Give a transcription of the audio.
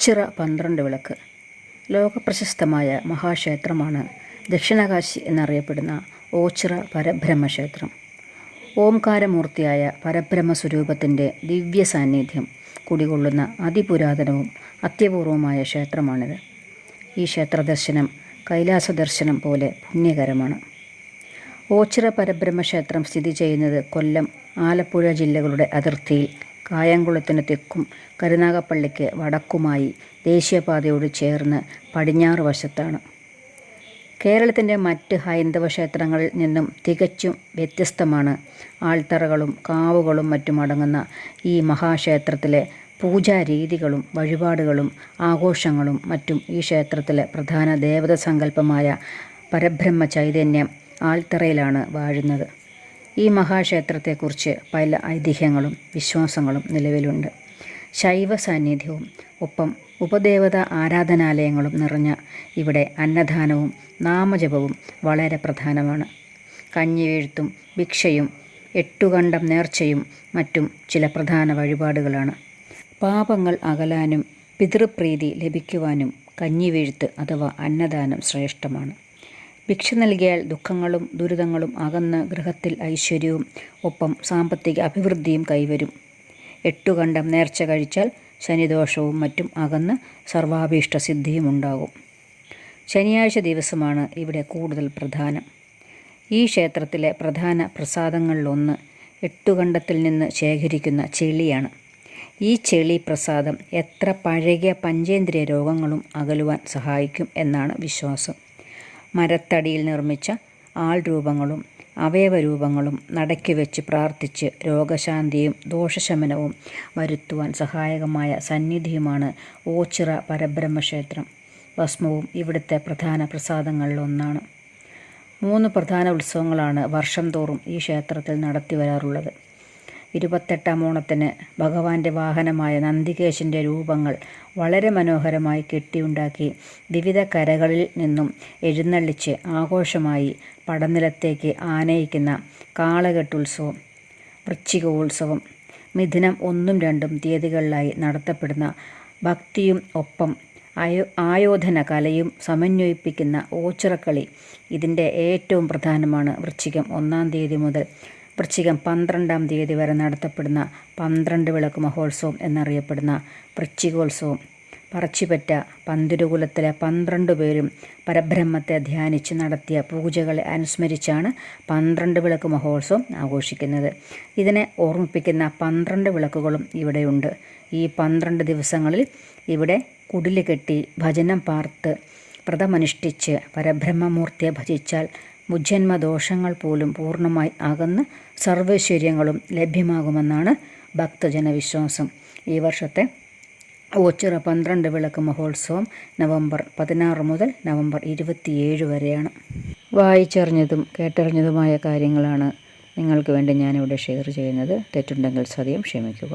ചിറ പന്ത്രണ്ട് വിളക്ക്. ലോകപ്രശസ്തമായ മഹാക്ഷേത്രമാണ് ദക്ഷിണകാശി എന്നറിയപ്പെടുന്ന ഓച്ചിറ പരബ്രഹ്മക്ഷേത്രം. ഓംകാരമൂർത്തിയായ പരബ്രഹ്മ സ്വരൂപത്തിന്റെ ദിവ്യ സാന്നിധ്യം കുടികൊള്ളുന്ന അതിപുരാതനവും അത്യപൂർവമായ ക്ഷേത്രമാണിത്. ഈ ക്ഷേത്രദർശനം കൈലാസ ദർശനം പോലെ പുണ്യകരമാണ്. ഓച്ചിറ പരബ്രഹ്മക്ഷേത്രം സ്ഥിതി ചെയ്യുന്നത് കൊല്ലം ആലപ്പുഴ ജില്ലകളുടെ അതിർത്തിയിൽ കായംകുളത്തിന് തെക്കും കരുനാഗപ്പള്ളിക്ക് വടക്കുമായി ദേശീയപാതയോട് ചേർന്ന് പടിഞ്ഞാറ് വശത്താണ്. കേരളത്തിന്റെ മറ്റ് ഹൈന്ദവ ക്ഷേത്രങ്ങളിൽ നിന്നും തികച്ചും വ്യത്യസ്തമാണ് ആൾത്തറകളും കാവുകളും മറ്റും അടങ്ങുന്ന ഈ മഹാക്ഷേത്രത്തിലെ പൂജാരീതികളും വഴിപാടുകളും ആഘോഷങ്ങളും മറ്റും ഈ ക്ഷേത്രത്തിലെ പ്രധാന ദേവത സങ്കല്പമായ പരബ്രഹ്മ ചൈതന്യം ആൾത്തറയിലാണ് വാഴുന്നത്. ഈ മഹാക്ഷേത്രത്തെക്കുറിച്ച് പല ഐതിഹ്യങ്ങളും വിശ്വാസങ്ങളും നിലവിലുണ്ട്. ശൈവ സാന്നിധ്യവും ഒപ്പം ഉപദേവത ആരാധനാലയങ്ങളും നിറഞ്ഞ ഇവിടെ അന്നദാനവും നാമജപവും വളരെ പ്രധാനമാണ്. കഞ്ഞിവീഴ്ത്തും ഭിക്ഷയും എട്ടുകണ്ടം നേർച്ചയും മറ്റും ചില പ്രധാന വഴിപാടുകളാണ്. പാപങ്ങൾ അകലാനും പിതൃപ്രീതി ലഭിക്കുവാനും കഞ്ഞിവീഴ്ത്ത് അഥവാ അന്നദാനം ശ്രേഷ്ഠമാണ്. ഭിക്ഷ നൽകിയാൽ ദുഃഖങ്ങളും ദുരിതങ്ങളും അകന്ന് ഗൃഹത്തിൽ ഐശ്വര്യവും ഒപ്പം സാമ്പത്തിക അഭിവൃദ്ധിയും കൈവരും. എട്ടുകണ്ടം നേർച്ച കഴിച്ചാൽ ശനിദോഷവും മറ്റും അകന്ന് സർവാഭീഷ്ട സിദ്ധിയും ഉണ്ടാകും. ശനിയാഴ്ച ദിവസമാണ് ഇവിടെ കൂടുതൽ പ്രധാനം. ഈ ക്ഷേത്രത്തിലെ പ്രധാന പ്രസാദങ്ങളിലൊന്ന് എട്ടുകണ്ടത്തിൽ നിന്ന് ശേഖരിക്കുന്ന ചെളിയാണ്. ഈ ചെളി പ്രസാദം എത്ര പഴകിയ പഞ്ചേന്ദ്രിയ രോഗങ്ങളും അകലുവാൻ സഹായിക്കും എന്നാണ് വിശ്വാസം. മരത്തടിയിൽ നിർമ്മിച്ച ആൾരൂപങ്ങളും അവയവരൂപങ്ങളും നടക്കി വെച്ച് പ്രാർത്ഥിച്ച് രോഗശാന്തിയും ദോഷശമനവും വരുത്തുവാൻ സഹായകമായ സന്നിധിയുമാണ് ഓച്ചിറ പരബ്രഹ്മക്ഷേത്രം. ഭസ്മവും ഇവിടുത്തെ പ്രധാന പ്രസാദങ്ങളിലൊന്നാണ്. മൂന്ന് പ്രധാന ഉത്സവങ്ങളാണ് വർഷം തോറും ഈ ക്ഷേത്രത്തിൽ നടത്തി വരാറുള്ളത്. ഇരുപത്തെട്ടാം ഓണത്തിന് ഭഗവാന്റെ വാഹനമായ നന്ദികേശിന്റെ രൂപങ്ങൾ വളരെ മനോഹരമായി കെട്ടിയുണ്ടാക്കി വിവിധ കരകളിൽ നിന്നും എഴുന്നള്ളിച്ച് ആഘോഷമായി പടനിലത്തേക്ക് ആനയിക്കുന്ന കാളകെട്ടുത്സവം വൃശ്ചികോത്സവം മിഥുനം ഒന്നും രണ്ടും തീയതികളിലായി നടത്തപ്പെടുന്ന ഭക്തിയും ഒപ്പം ആയോ ആയോധന കലയും സമന്വയിപ്പിക്കുന്ന ഓച്ചിറക്കളി ഇതിന്റെ ഏറ്റവും പ്രധാനമാണ് വൃശ്ചികം ഒന്നാം തീയതി മുതൽ വൃശ്ചികം പന്ത്രണ്ടാം തീയതി വരെ നടത്തപ്പെടുന്ന പന്ത്രണ്ട് വിളക്ക് മഹോത്സവം എന്നറിയപ്പെടുന്ന വൃശ്ചികോത്സവം. പറച്ചിപ്പറ്റ പന്തിരുകുലത്തിലെ പന്ത്രണ്ട് പേരും പരബ്രഹ്മത്തെ ധ്യാനിച്ച് നടത്തിയ പൂജകളെ അനുസ്മരിച്ചാണ് പന്ത്രണ്ട് വിളക്ക് മഹോത്സവം ആഘോഷിക്കുന്നത്. ഇതിനെ ഓർമ്മിപ്പിക്കുന്ന പന്ത്രണ്ട് വിളക്കുകളും ഇവിടെയുണ്ട്. ഈ പന്ത്രണ്ട് ദിവസങ്ങളിൽ ഇവിടെ കുടിൽ കെട്ടി ഭജനം പാർത്ത് വ്രതമനുഷ്ഠിച്ച് പരബ്രഹ്മമൂർത്തിയെ ഭജിച്ചാൽ മുജ്ജന്മദോഷങ്ങൾ പോലും പൂർണമായി അകന്ന് സർവൈശ്വര്യങ്ങളും ലഭ്യമാകുമെന്നാണ് ഭക്തജന വിശ്വാസം ഈ വർഷത്തെ ഓച്ചിറ പന്ത്രണ്ട് വിളക്ക് മഹോത്സവം നവംബർ പതിനാറ് മുതൽ നവംബർ ഇരുപത്തിയേഴ് വരെയാണ്. വായിച്ചറിഞ്ഞതും കേട്ടറിഞ്ഞതുമായ കാര്യങ്ങളാണ് നിങ്ങൾക്ക് വേണ്ടി ഞാനിവിടെ ഷെയർ ചെയ്യുന്നത്. തെറ്റുണ്ടെങ്കിൽ സദ്യം ക്ഷമിക്കുക.